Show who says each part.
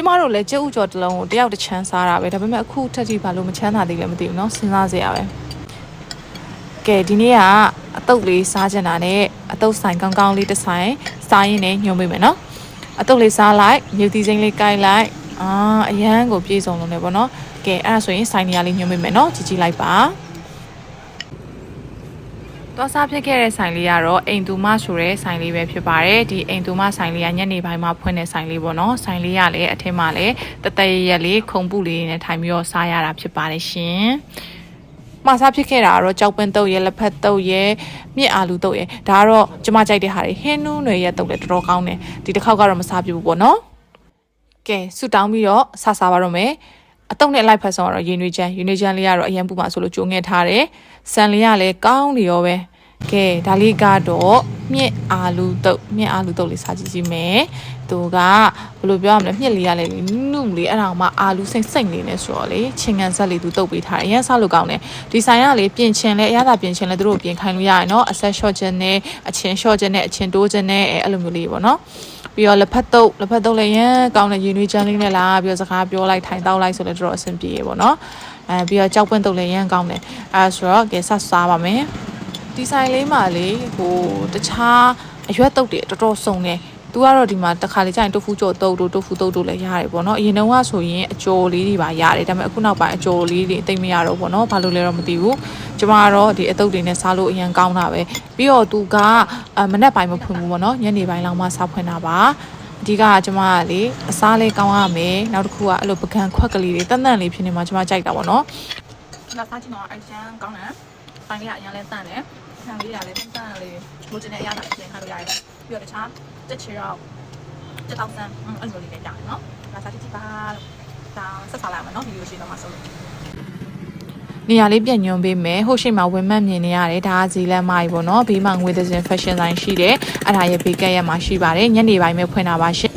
Speaker 1: ကျမတို့လည်းကျုပ်ဥကျော်တစ်လုံးကိုတယောက်တစ်ချမ်းစားတာပဲဒါပေမဲ့အခုထက်ထိဘာလို့မချမ်းသာသေးလဲမသိဘူးเนาะစဉ်းစားစရာပဲကဲဒီနေ့ကအတုပ်လေးစားချင်တာနဲ့အတုပ်ဆိုင်ကောင်းကောင်းလေးတစ်ဆိုင်စားရင်းနဲ့ညွှန်ပေးမယ်เนาะအတုပ်လေးစားလိုက်မြူတီစိမ့်လေးကိုက်လိုက်အာအရန်ကိုပြေဆုံးလုံးနေပေါ့เนาะကဲအဲ့ဒါဆိုရင်ဆိုင်နေရာလေးညွှန်ပေးမယ်เนาะကြည့်ကြည့်လိုက်ပါ တော့စားဖြစ်ခဲ့တဲ့ဆိုင်လေးကတော့အိမ်သူမဆိုတဲ့ဆိုင်လေးပဲဖြစ်ပါတယ်ဒီအိမ်သူမဆိုင်လေးကညနေပိုင်းမှာဖွင့်တဲ့ဆိုင်လေးပေါ့နော်ဆိုင်လေးကလည်းအထက်မှာလည်းတတရရက်လေးခုံပုလေးနဲ့ထိုင်ပြီးတော့စားရတာဖြစ်ပါတယ်ရှင်မစားဖြစ်ခဲ့တာကတော့ကြောက်ပင်းတုပ်ရဲ့လက်ဖက်တုပ်ရဲ့မြင့်အာလူတုပ်ရဲ့ဒါကတော့ကျမကြိုက်တဲ့ဟာတွေဟင်းနူးတွေရဲ့တုပ်လည်းတော်တော်ကောင်းတယ်ဒီတစ်ခေါက်ကတော့မစားပြဘူးပေါ့နော်ကဲဆူတောင်းပြီးတော့ဆာစားပါတော့မယ် အတုံးနဲ့လိုက်ဖက်ဆောင်ကတော့ရင်ွေချမ်းရင်ွေချမ်းလေးကတော့အရင်ပူမှာဆိုလို့ကြိုငဲ့ထားတယ်ဆန်လေးကလည်းကောင်းနေရောပဲကဲဒါလေးကတော့ မြင့်အာလူတုတ်မြင့်အာလူတုတ်လေးစားကြည့်ကြည့်မယ်သူကဘယ်လိုပြောရမလဲမြင့်လေးရလေနုလေးအဲ့ဒါမှအာလူစိမ့်စိမ့်လေးနဲ့ဆိုတော့လေချင်းကန်ဆက်လေးသူတုတ်ပေးထားတယ်အရင်စားလို့ကောင်းတယ်ဒီဆိုင်ကလေပြင်ချင်လဲအရသာပြင်ချင်လဲသူတို့ပြင်ခိုင်းလို့ရတယ်နော်အဆက် short ချက်နဲ့အချင်း short ချက်နဲ့အချင်းတိုးချက်နဲ့အဲ့လိုမျိုးလေးပေါ့နော်ပြီးတော့လက်ဖက်တုပ်လက်ဖက်တုပ်လည်းရမ်းကောင်းတဲ့ရင်နွေးချမ်းလေးနဲ့လားပြီးတော့စကားပြောလိုက်ထိုင်တောက်လိုက်ဆိုလည်းတော်တော်အဆင်ပြေရေပေါ့နော်အဲပြီးတော့ကြောက်ပွင့်တုပ်လည်းရမ်းကောင်းတယ်အဲဆိုတော့ကဲဆက်စားပါမယ် ဒီဆိုင်လေးမှာလေဟိုတခြားအရွက်တုပ်တွေတော်တော်စုံနေသူကတော့ဒီမှာတစ်ခါလေကျရင်တိုဖူကြော်တုပ်တို့တိုဖူတုပ်တို့လည်းရတယ်ပေါ့နော်အရင်တုန်းကဆိုရင်အကျော်လေးတွေပါရတယ်ဒါပေမဲ့အခုနောက်ပိုင်းအကျော်လေးတွေအသိမရတော့ပေါ့နော်ဘာလို့လဲတော့မသိဘူးကျမကတော့ဒီအတုပ်တွေနဲ့စားလို့အရင်ကောင်းတာပဲပြီးတော့သူကအမနက်ပိုင်းမဖွင့်ဘူးပေါ့နော်ညနေပိုင်းလောက်မှစားဖွင့်တာပါအဓိကကကျမကလေအစားလေးကောင်းရမယ်နောက်တစ်ခုကအဲ့လိုပကံခွက်ကလေးတွေတန်တန်လေးဖြစ်နေမှာကျမကြိုက်တာပေါ့နော်ဒါစားချင်တော့အရန်ကောင်းတယ် ပိုင်းလေးကအရင်လဲတန့်တယ်ဆန်လေးကလည်းတန့်တန့်လေးလိုချင်တဲ့အရာတာပြင်ထားလို့ရတယ်ပြီးတော့တခြားတက်ချီတော့တက်တော့ဆန်အဲ့လိုလေးလည်းရတယ်နော်ဒါစားကြည့်ကြည့်ပါဒါဆက်စားလိုက်မယ်နော်ဗီဒီယိုရှင်းတော့မှဆိုလို့နေရာလေးပြန်ညွှန်ပေးမယ်ဟိုရှိမှာဝင်မှတ်မြင်နေရတယ်ဒါကဇီလန်မိုင်ပေါ့နော်ဘေးမှာငွေသစင် fashion line ရှိတယ်အဲ့ဒါရဲ့ဘေးကက်ရက်မှာရှိပါတယ်ညနေပိုင်းပဲဖွင့်တာပါရှင်